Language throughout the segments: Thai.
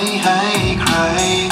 ไม่ให้ใคร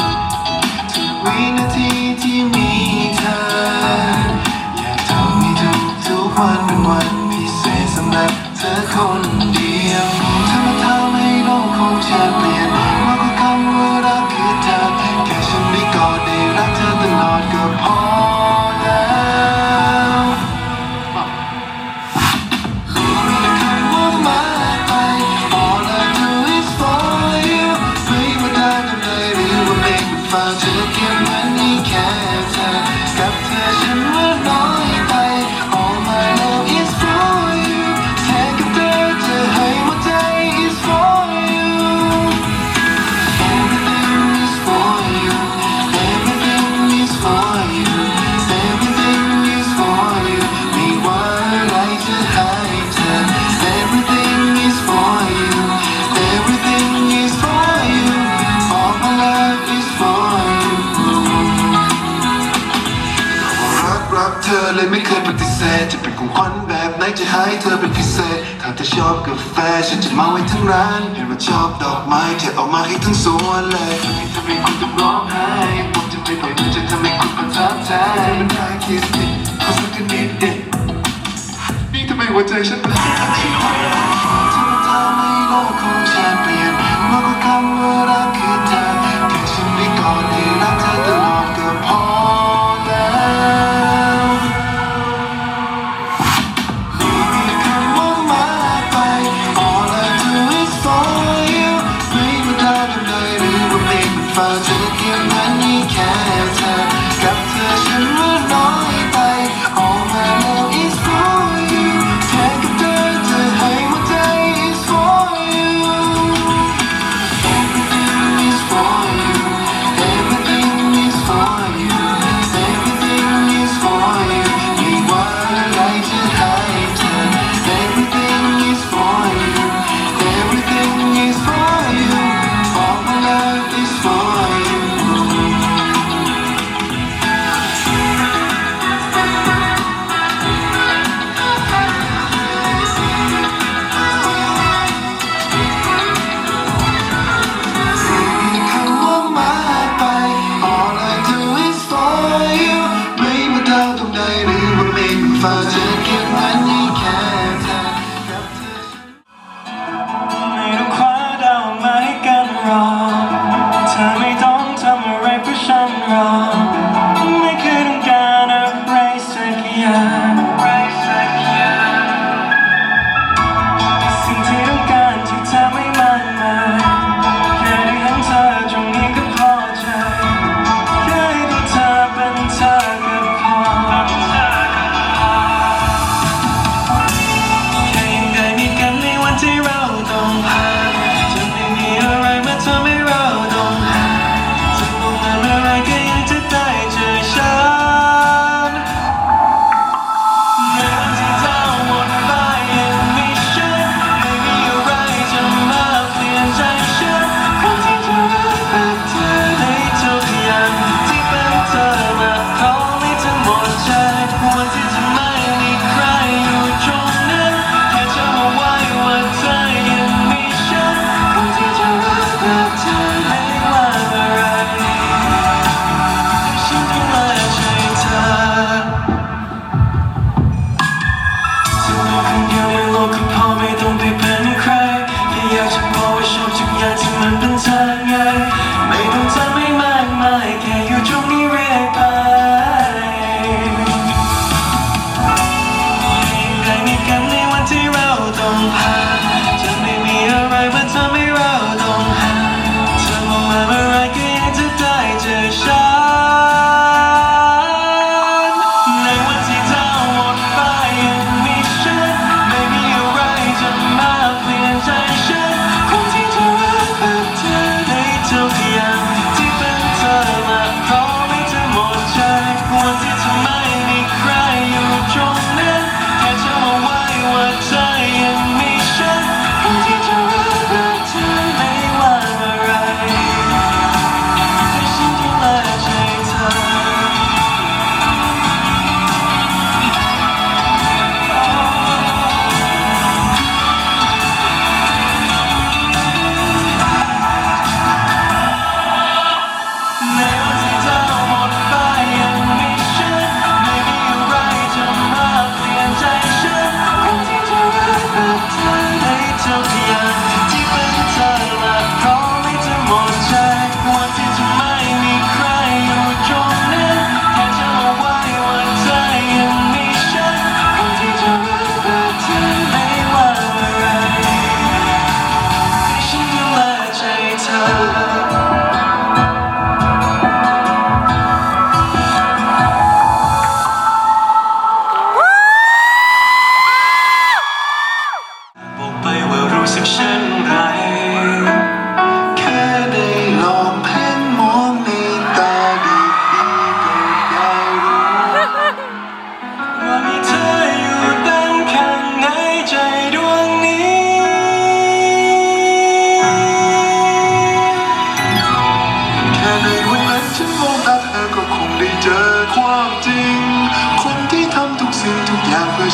เธอเลยไม่เคยปฏิเสธ จะเป็นของขวัญแบบไหนจะให้เธอเป็นพิเศษ ถ้าเธอชอบกาแฟฉันจะมาไว้ทั้งร้านเห็นว่าชอบดอกไม้เธอเอามาให้ทั้งสวนเลยทำให้คุณต้องร้องไห้ผมจะไปล่อยมันจะทำให้คุณประทับใจมันได้คิดสิขอสักนิดเดียวนี่ทำไมหัวใจฉันเป็นแบบนี้เธอทำให้โลกของฉันเปลี่ยนมากกว่าคำว่ารัก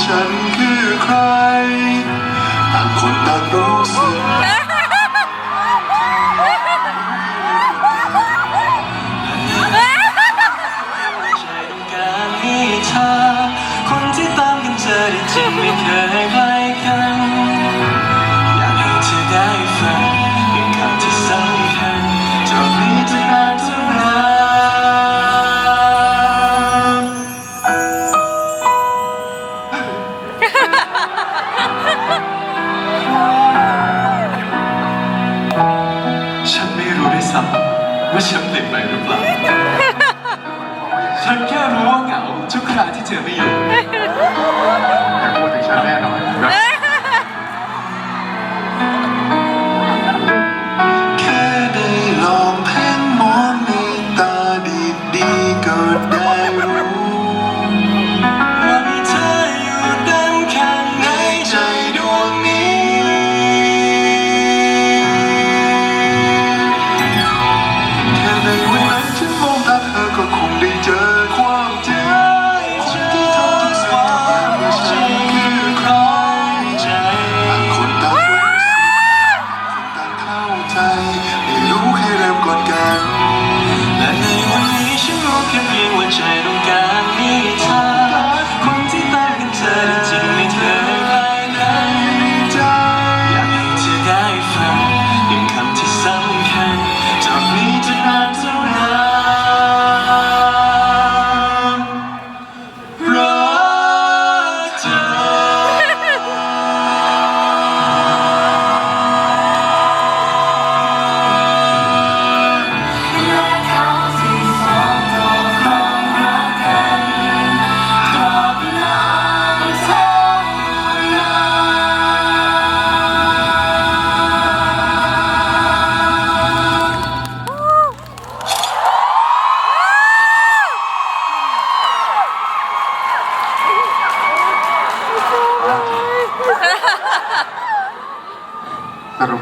ฉันคือใครต่างคนต่างรู้สึก ว่าฉันเปลี่ยนไปหรือเปล่า ฉันแค่รู้ว่าเหงาทุกคราที่เธอไม่อยู่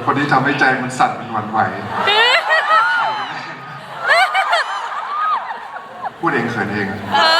คนที่ทำให้ใจมันสั่นมันหวั่นไหว พูดเองเขินเองเออ